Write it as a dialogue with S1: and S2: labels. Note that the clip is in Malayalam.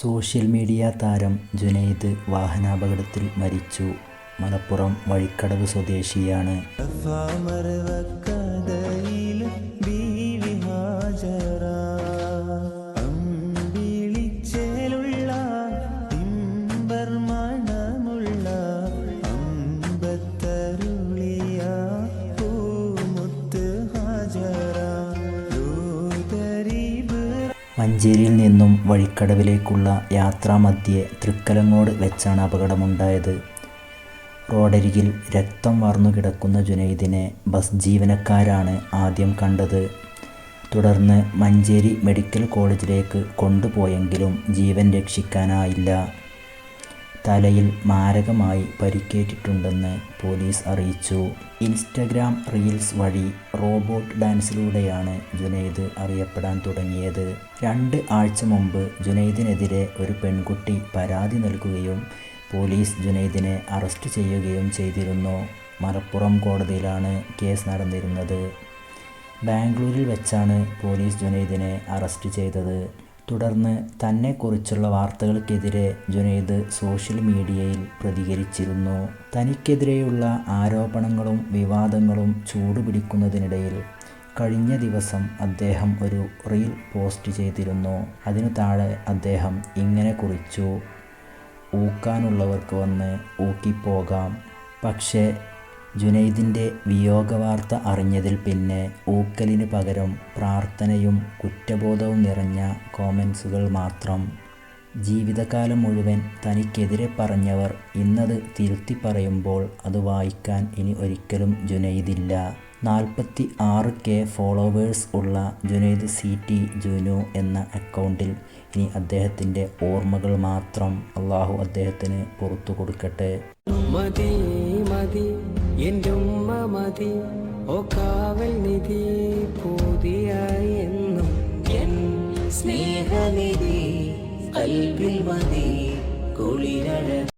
S1: സോഷ്യൽ മീഡിയ താരം ജുനൈദ് വാഹനാപകടത്തിൽ മരിച്ചു. മലപ്പുറം വഴിക്കടവ് സ്വദേശിയാണ്. മഞ്ചേരിയിൽ നിന്നും വഴിക്കടവിലേക്കുള്ള യാത്രാമധ്യേ തൃക്കലങ്ങോട് വെച്ചാണ് അപകടമുണ്ടായത്. റോഡരികിൽ രക്തം വാർന്നു കിടക്കുന്ന ജുനൈദിനെ ബസ് ജീവനക്കാരാണ് ആദ്യം കണ്ടത്. തുടർന്ന് മഞ്ചേരി മെഡിക്കൽ കോളേജിലേക്ക് കൊണ്ടുപോയെങ്കിലും ജീവൻ രക്ഷിക്കാനായില്ല. തലയിൽ മാരകമായി പരിക്കേറ്റിട്ടുണ്ടെന്ന് പോലീസ് അറിയിച്ചു. ഇൻസ്റ്റഗ്രാം റീൽസ് വഴി റോബോട്ട് ഡാൻസിലൂടെയാണ് ജുനൈദ് അറിയപ്പെടാൻ തുടങ്ങിയത്. രണ്ട് ആഴ്ച മുമ്പ് ജുനൈദിനെതിരെ ഒരു പെൺകുട്ടി പരാതി നൽകുകയും പോലീസ് ജുനൈദിനെ അറസ്റ്റ് ചെയ്യുകയും ചെയ്തിരുന്നു. മലപ്പുറം കോടതിയിലാണ് കേസ് നടന്നിരുന്നത്. ബാംഗ്ലൂരിൽ വെച്ചാണ് പോലീസ് ജുനൈദിനെ അറസ്റ്റ് ചെയ്തത്. തുടർന്ന് തന്നെക്കുറിച്ചുള്ള വാർത്തകൾക്കെതിരെ ജുനൈദ് സോഷ്യൽ മീഡിയയിൽ പ്രതികരിച്ചിരുന്നു. തനിക്കെതിരെയുള്ള ആരോപണങ്ങളും വിവാദങ്ങളും ചൂടുപിടിക്കുന്നതിനിടയിൽ കഴിഞ്ഞ ദിവസം അദ്ദേഹം ഒരു റീൽ പോസ്റ്റ് ചെയ്തിരുന്നു. അതിനു താഴെ അദ്ദേഹം ഇങ്ങനെ കുറിച്ചു ഊക്കാനുള്ളവർക്ക് വന്ന് ഊക്കിപ്പോകാം. പക്ഷേ ജുനൈദിന്റെ വിയോഗവാർത്ത അറിഞ്ഞതിൽ പിന്നെ ഊക്കലിന് പകരം പ്രാർത്ഥനയും കുറ്റബോധവും നിറഞ്ഞ കോമൻസുകൾ മാത്രം. ജീവിതകാലം മുഴുവൻ തനിക്കെതിരെ പറഞ്ഞവർ ഇന്നത് തിരുത്തി പറയുമ്പോൾ അത് വായിക്കാൻ ഇനി ഒരിക്കലും ജുനൈദില്ല. നാൽപ്പത്തി ആറ് കെ ഫോളോവേഴ്സ് ഉള്ള ജുനൈദ് സി ടി ജുനു എന്ന അക്കൗണ്ടിൽ ഇനി അദ്ദേഹത്തിന്റെ ഓർമ്മകൾ മാത്രം അള്ളാഹു അദ്ദേഹത്തിന് പുറത്തു കൊടുക്കട്ടെ.
S2: മതി. എന്റെ ഉമ്മ മതി. ഓ കാവൽ നിധി പൂതിയായി എന്നും
S3: എൻ സ്നേഹനിധി കൽവിൽ മതി. കുളിരഴ